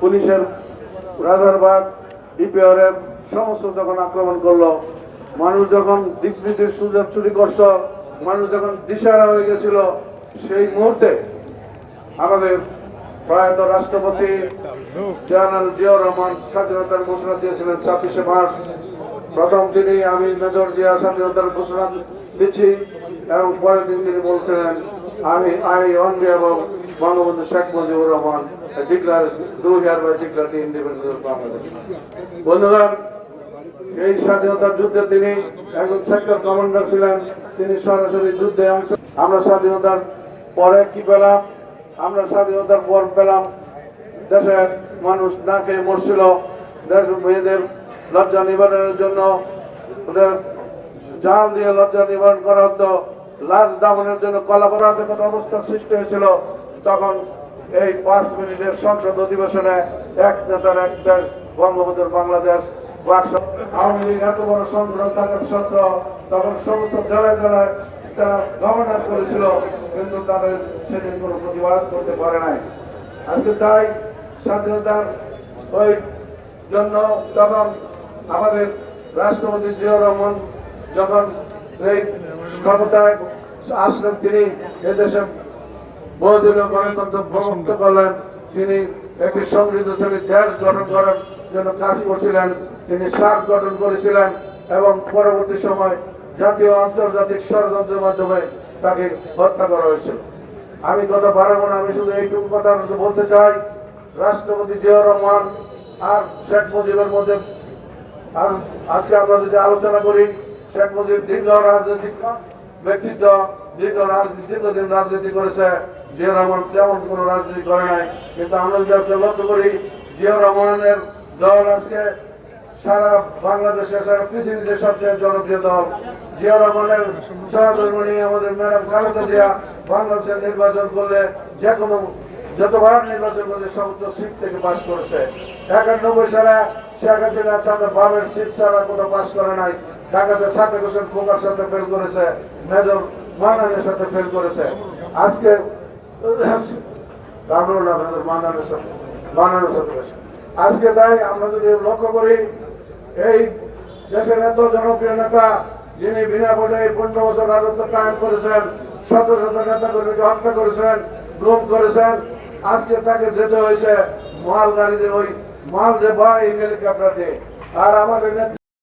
পুলিশের রাজারবাগ ডিপিআরএফ সমস্ত যখন আক্রমণ করল, মানুষ যখন দিকনীতির সুযোগ চুরি করছ, মানুষ যখন দিশারা হয়ে গেছিল, সেই মুহূর্তে আমাদের প্রয়াত রাষ্ট্রপতি জেনারেল জিয়াউর রহমান স্বাধীনতার ঘোষণা দিয়েছিলেন ছাব্বিশে মার্চ। প্রথম তিনি আমি মেজর জিয়া স্বাধীনতার ঘোষণা দিচ্ছি এবং পরের দিন তিনি বলছিলেন, আমি আই অনবি এবং বঙ্গবন্ধু শেখ মুজিবুর রহমান বন্ধুগণ, এই স্বাধীনতার যুদ্ধে তিনি একজন সেক্টর কমান্ডার ছিলেন। তিনি সরাসরি যুদ্ধে অংশ আমরা স্বাধীনতার পরে কি পেলাম? আমরা স্বাধীনতার পর পেলাম দেশের মানুষ না খেয়ে মরছিল। দেশ মেয়েদের লজ্জা নিবারণের জন্য ওদের জাল দিয়ে লজ্জা নিবারণ করা হতো। লাশ দামনের জন্য কলাপরাধকতা অবস্থা সৃষ্টি হয়েছিল। তখন এই পাঁচ মিনিটের সংসদ অধিবেশনে এক নেতার এক দেশ, বঙ্গবন্ধুর বাংলাদেশ আওয়ামী লীগ এত বড় সংগ্রাম থাকার সত্ত্বেও তখন সমস্ত জেলায় জেলায় তারা গভর্নর করেছিল, কিন্তু তাদের সেদিন কোনো প্রতিবাদ করতে পারে নাই। আজকে তাই স্বাধীনতার ওই জন্য তখন আমাদের রাষ্ট্রপতি জিয়াউর রহমান যখন এই ক্ষমতায় আসলেন তিনি, এদেশে বহুদলীয় গণতন্ত্র প্রমুক্ত করলেন। তিনি একটি সমৃদ্ধ সমৃদ্ধশালী দেশ গঠন করার জন্য কাজ করছিলেন। তিনি সার গঠন করেছিলেন এবং পরবর্তী সময় জাতীয় আন্তর্জাতিক ষড়যন্ত্রের মাধ্যমে তাকে হত্যা করা হয়েছিল আমি কথা পারব না আমি শুধু এইটুকু কথা বলতে চাই। রাষ্ট্রপতি জিয়াউর রহমান আর শেখ মুজিবের মধ্যে আর আজকে আমরা যদি আলোচনা করি শেখ মুজিব দীর্ঘ রাজনৈতিক ব্যক্তিত্ব দীর্ঘ রাজনীতি দীর্ঘদিন রাজনীতি করেছে। জিয়া রহমান তেমন কোনো রাজনীতি করে নাই। কিন্তু আমরা যদি আজকে লক্ষ্য করি, জিয়া রহমানের দল আজকে সারা বাংলাদেশে, সারা পৃথিবীতে সবচেয়ে জনপ্রিয় দল। জিয়া রহমানের সহধর্মণী আমাদের ম্যাডাম খালেদা জিয়া বাংলাদেশের নির্বাচন করলে যে কোনো যতবার নির্বাচন করেছে সমস্ত সিট থেকে পাশ করেছে। একানব্বই সালে শেখ হাসিনা তাদের বামের সিট ছাড়া কোথাও পাশ করে নাই। ঢাকাতে সাথে হোসেন খোকার সাথে ফেল করেছে, মেজর মানানের সাথে ফেল করেছে আজকে। আজকে তাই আমরা যদি লক্ষ্য করি, এই দেশের এত জনপ্রিয় নেতা, যিনি বিনা ভোটে পনেরো বছর রাজত্ব কায়েম করেছেন, শত শত নেতা কর্মীকে হত্যা করেছেন গুম করেছেন, আজকে তাকে যেতে হয়েছে মাল গাড়িতে ওই মাল যে ভাই হেলিকপ্টার দিয়ে আর আমাদের নেত্রী